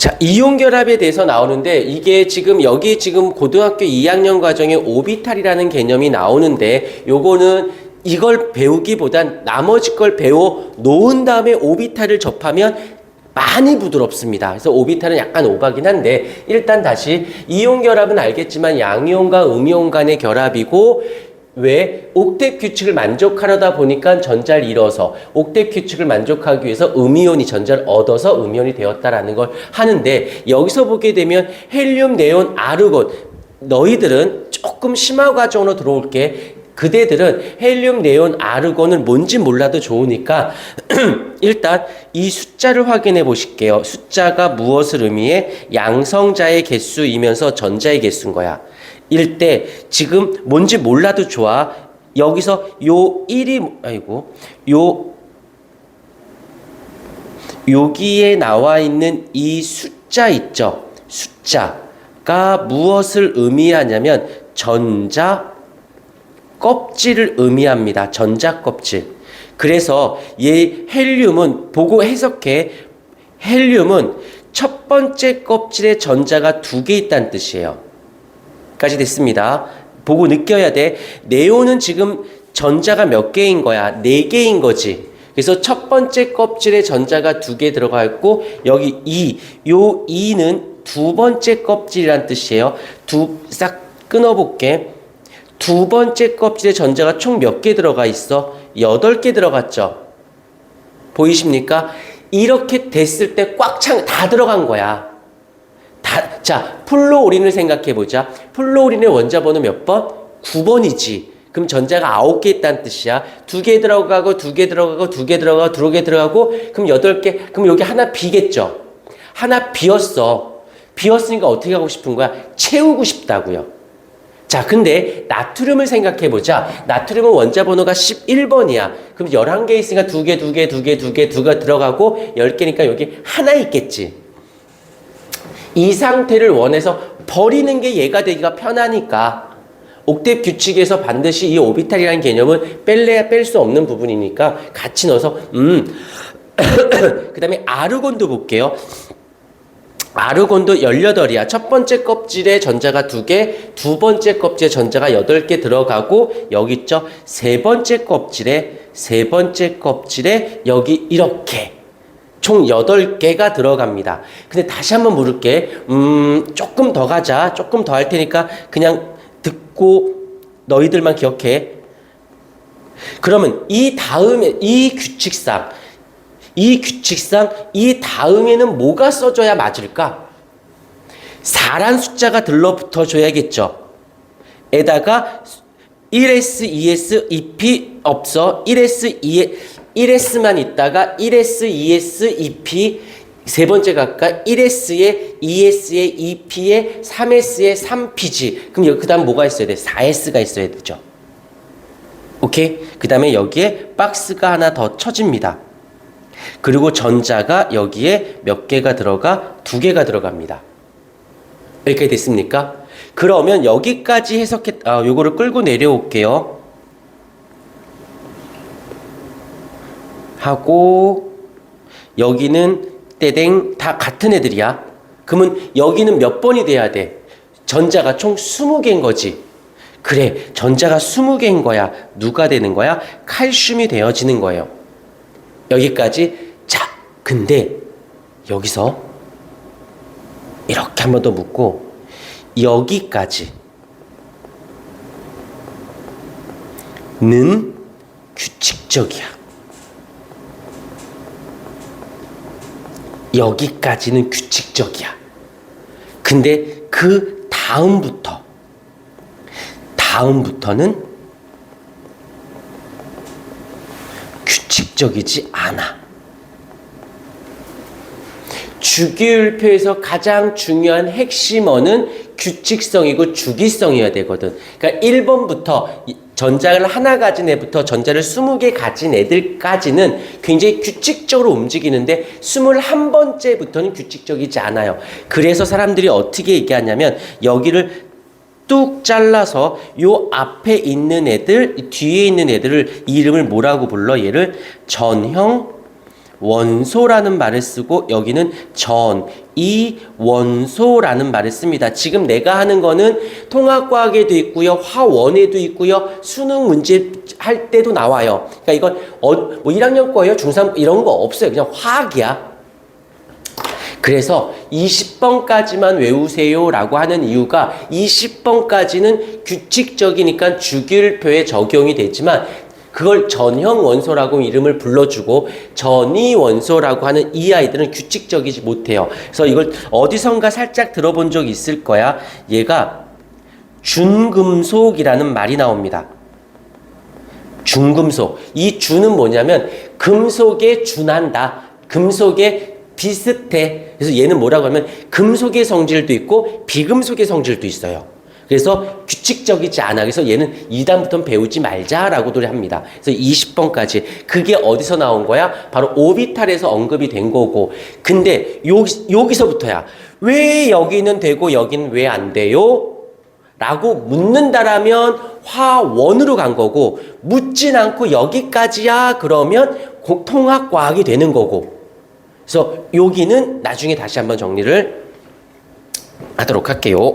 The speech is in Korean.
자, 이온 결합에 대해서 나오는데 이게 지금 여기 지금 고등학교 2학년 과정에 오비탈이라는 개념이 나오는데 요거는 이걸 배우기보단 나머지 걸 배워 놓은 다음에 오비탈을 접하면 많이 부드럽습니다. 그래서 오비탈은 약간 오바긴 한데 일단 다시 이온 결합은 알겠지만 양이온과 음이온 간의 결합이고 왜 옥텟 규칙을 만족하려다 보니까 전자를 잃어서 옥텟 규칙을 만족하기 위해서 음이온이 전자를 얻어서 음이온이 되었다라는 걸 하는데 여기서 보게 되면 헬륨, 네온, 아르곤 너희들은 조금 심화 과정으로 들어올게 그대들은 헬륨, 네온, 아르곤은 뭔지 몰라도 좋으니까 일단 이 숫자를 확인해 보실게요. 숫자가 무엇을 의미해? 양성자의 개수이면서 전자의 개수인 거야. 일 때 지금 뭔지 몰라도 좋아. 여기서 요 1이 아이고 요 여기에 나와 있는 이 숫자 있죠? 숫자가 무엇을 의미하냐면 전자 껍질을 의미합니다. 전자 껍질. 그래서 얘 헬륨은 보고 해석해. 헬륨은 첫 번째 껍질에 전자가 두 개 있다는 뜻이에요. 까지 됐습니다. 보고 느껴야 돼. 네온은 지금 전자가 몇 개인 거야? 네 개인 거지. 그래서 첫 번째 껍질에 전자가 두 개 들어가 있고 여기 2, 요 2는 두 번째 껍질이란 뜻이에요. 두 싹 끊어 볼게. 두 번째 껍질에 전자가 총 몇 개 들어가 있어? 여덟 개 들어갔죠. 보이십니까? 이렇게 됐을 때 꽉 찬 다 들어간 거야. 다, 자, 플로우린을 생각해 보자. 플로우린의 원자 번호 몇 번? 9번이지. 그럼 전자가 아홉 개 있다는 뜻이야. 두개 들어가고, 두개 들어가고, 두개 들어가고, 두개 들어가고, 그럼 여덟 개, 그럼 여기 하나 비겠죠? 하나 비었어. 비었으니까 어떻게 하고 싶은 거야? 채우고 싶다고요. 자, 근데 나트륨을 생각해 보자. 나트륨은 원자 번호가 11번이야. 그럼 11개 있으니까 두 개, 두 개, 두 개, 두 개, 두개 들어가고 10개니까 여기 하나 있겠지. 이 상태를 원해서 버리는 게 얘가 되기가 편하니까 옥텟 규칙에서 반드시 이 오비탈이라는 개념은 뺄래야 뺄 수 없는 부분이니까 같이 넣어서 음. 그 다음에 아르곤도 볼게요. 아르곤도 18이야. 첫 번째 껍질에 전자가 두 개, 두 번째 껍질에 전자가 여덟 개 들어가고, 여기 있죠? 세 번째 껍질에, 세 번째 껍질에 여기 이렇게. 총 8개가 들어갑니다. 근데 다시 한번 물을게. 음, 조금 더 가자. 조금 더 할 테니까 그냥 듣고 너희들만 기억해. 그러면 이 다음에, 이 규칙상, 이 규칙상 이 다음에는 뭐가 써줘야 맞을까? 4란 숫자가 들러붙어 줘야겠죠. 에다가 1S, 2S, 2P 없어. 1S, 2 1S만 있다가 1S, 2S, 2P 세 번째 각각 1S에 2S에 2P에 3S에 3P지. 그럼 여기 그다음 뭐가 있어야 돼? 4S가 있어야 되죠. 오케이? 그 다음에 여기에 박스가 하나 더 쳐집니다. 그리고 전자가 여기에 몇 개가 들어가? 두 개가 들어갑니다. 이렇게 됐습니까? 그러면 여기까지 해석했, 아, 요거를 끌고 내려올게요. 하고, 여기는 떼댕 다 같은 애들이야. 그러면 여기는 몇 번이 돼야 돼? 전자가 총 20개인 거지. 그래, 전자가 20개인 거야. 누가 되는 거야? 칼슘이 되어지는 거예요. 여기까지 자 근데 여기서 이렇게 한 번 더 묻고 여기까지 는 규칙적이야. 여기까지는 규칙적이야. 근데 그 다음부터 다음부터는 규칙적이지 않아. 주기율표에서 가장 중요한 핵심어는 규칙성이고 주기성이어야 되거든. 그러니까 1번부터 전자를 하나 가진 애부터 전자를 20개 가진 애들까지는 굉장히 규칙적으로 움직이는데 21번째부터는 규칙적이지 않아요. 그래서 사람들이 어떻게 얘기하냐면 여기를 뚝 잘라서 요 앞에 있는 애들, 뒤에 있는 애들을 이름을 뭐라고 불러? 얘를 전형 원소라는 말을 쓰고 여기는 전, 이 원소라는 말을 씁니다. 지금 내가 하는 거는 통합과학에도 있고요, 화원에도 있고요, 수능 문제 할 때도 나와요. 그러니까 이건 어, 뭐 1학년 거예요, 중3 이런 거 없어요. 그냥 화학이야. 그래서 20번까지만 외우세요 라고 하는 이유가 20번까지는 규칙적이니까 주기율표에 적용이 되지만 그걸 전형 원소라고 이름을 불러주고 전이 원소라고 하는 이 아이들은 규칙적이지 못해요. 그래서 이걸 어디선가 살짝 들어본 적 있을 거야. 얘가 준금속이라는 말이 나옵니다. 중금속. 이 준은 뭐냐면 금속에 준한다. 금속에 비슷해. 그래서 얘는 뭐라고 하면 금속의 성질도 있고 비금속의 성질도 있어요. 그래서 규칙적이지 않아. 그래서 얘는 2단부터는 배우지 말자라고도 합니다. 그래서 20번까지. 그게 어디서 나온 거야? 바로 오비탈에서 언급이 된 거고. 근데 여기, 여기서부터야. 왜 여기는 되고 여기는 왜안 돼요? 라고 묻는다라면 화원으로 간 거고 묻진 않고 여기까지야 그러면 고- 통합과학이 되는 거고 그래서 여기는 나중에 다시 한번 정리를 하도록 할게요.